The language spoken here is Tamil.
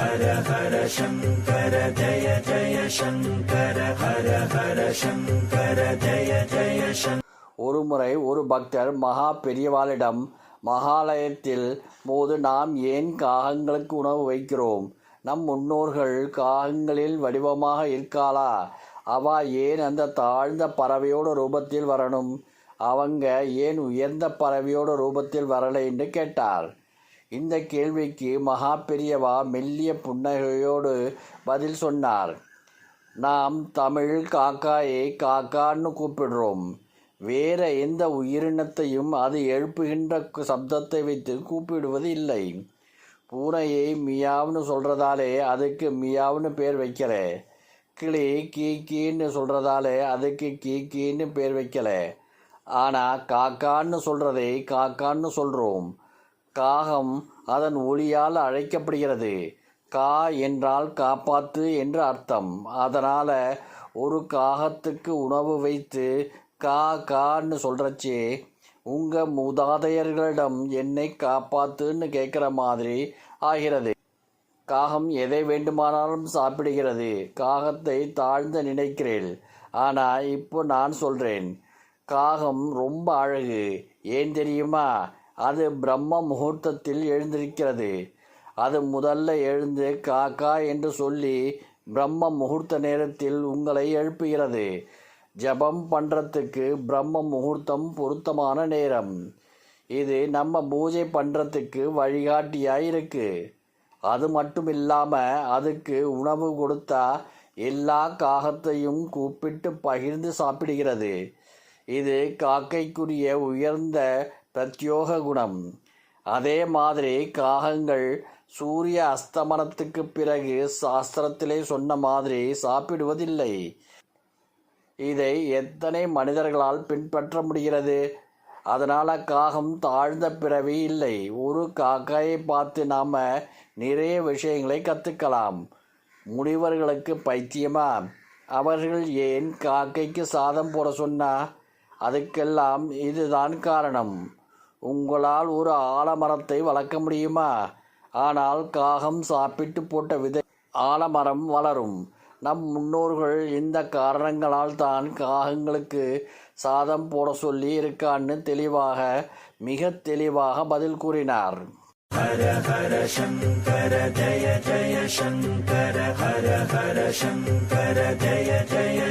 ஹர ஹர சங்கர ஜய ஜய சங்கர ஹர ஹர சங்கர ஜய ஜய சங்கர ஒருமுறை ஒரு பக்தர் மகா பெரியவாளிடம் மகாலயத்தில் போது நாம் ஏன் காகங்களுக்கு உணவு வைக்கிறோம்? நம் முன்னோர்கள் காகங்களில் வடிவமாக இருக்காளா? அவ ஏன் அந்த தாழ்ந்த பறவையோட ரூபத்தில் வரணும்? அவங்க ஏன் உயர்ந்த பறவையோட ரூபத்தில் வரலை? என்று கேட்டார். இந்த கேள்விக்கு மகா பெரியவா மெல்லிய புன்னகையோடு பதில் சொன்னார். நாம் தமிழ் காக்காயை காக்கான்னு கூப்பிடுறோம். வேற எந்த உயிரினத்தையும் அது எழுப்புகின்ற சப்தத்தை வைத்து கூப்பிடுவது இல்லை. பூனையை மியாவ்னு சொல்கிறதாலே அதுக்கு மியாவ்னு பேர் வைக்கல. கிளி கீ கீன்னு சொல்கிறதாலே அதுக்கு கீ கீன்னு பேர் வைக்கல. ஆனால் காக்கான்னு சொல்கிறதை காக்கான்னு சொல்கிறோம் காகம் அதன் ஒளியால் அழைக்கப்படுகிறது. கா என்றால் காப்பாத்து என்று அர்த்தம். அதனால் ஒரு காகத்துக்கு உணவு வைத்து கா கான்னு சொல்கிறச்சே உங்கள் மூதாதையர்களிடம் என்னை காப்பாத்துன்னு கேட்குற மாதிரி ஆகிறது. காகம் எதை வேண்டுமானாலும் சாப்பிடுகிறது. காகத்தை தாழ்ந்து நினைக்கிறேன் ஆனால் இப்போ நான் சொல்கிறேன் காகம் ரொம்ப அழகு. ஏன் தெரியுமா? அது பிரம்ம முகூர்த்தத்தில் எழுந்திருக்கிறது. அது முதல்ல எழுந்து காக்கா என்று சொல்லி பிரம்ம முகூர்த்த நேரத்தில் உங்களை எழுப்புகிறது. ஜெபம் பண்ணுறதுக்கு பிரம்ம முகூர்த்தம் பொருத்தமான நேரம். இது நம்ம பூஜை பண்ணுறதுக்கு வழிகாட்டியாக இருக்கு. அது மட்டும் இல்லாமல் அதுக்கு உணவு கொடுத்தா எல்லா காகத்தையும் கூப்பிட்டு பகிர்ந்து சாப்பிடுகிறது. இது காக்கைக்குரிய உயர்ந்த பிரத்யோக குணம். அதே மாதிரி காகங்கள் சூரிய அஸ்தமனத்துக்கு பிறகு சாஸ்திரத்திலே சொன்ன மாதிரி சாப்பிடுவதில்லை. இதை எத்தனை மனிதர்களால் பின்பற்ற முடிகிறது? அதனால் காகம் தாழ்ந்த பிறவி இல்லை. ஒரு காக்காயை பார்த்து நாம் நிறைய விஷயங்களை கற்றுக்கலாம் முனிவர்களுக்கு பைத்தியமா? அவர்கள் ஏன் காக்கைக்கு சாதம் போட சொன்னா? அதுக்கெல்லாம் இதுதான் காரணம். உங்களால் ஒரு ஆலமரத்தை வளர்க்க முடியுமா? ஆனால் காகம் சாப்பிட்டு போட்ட விதை ஆலமரம் வளரும். நம் முன்னோர்கள் இந்த காரணங்களால் தான் காகங்களுக்கு சாதம் போட சொல்லி இருக்கான்னு தெளிவாக மிக தெளிவாக பதில் கூறினார். ஹர ஹர சங்கர ஜய ஜய சங்கர ஹர ஹர சங்கர ஜய ஜய